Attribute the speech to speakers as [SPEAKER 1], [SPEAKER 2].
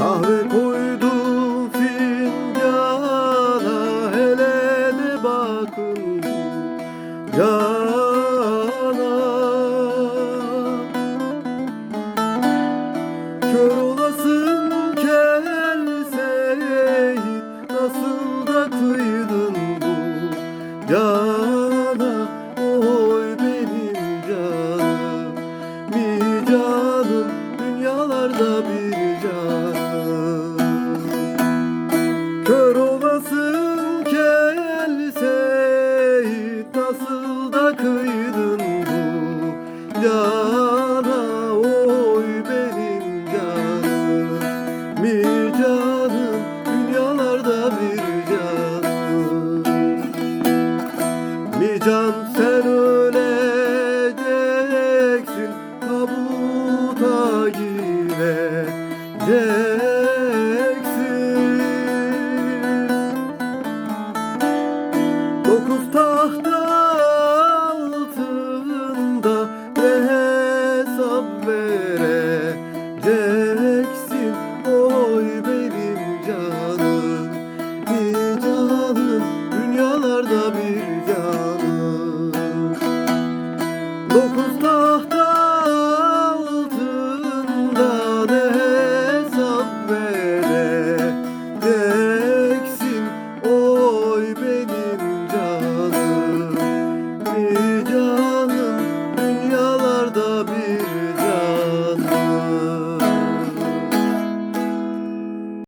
[SPEAKER 1] Kahve koydum fincana hele de bakın cana Kör olasın kel Seyit Nasıl da kıydın bu cana Oy benim canım canım Dünyalarda bir Nasıl da kıydın bu cana Oy benim canım. Mi canım Dünyalarda bir canım. Mi can sen öleceksin Tabuta gireceksin Dokuz tahta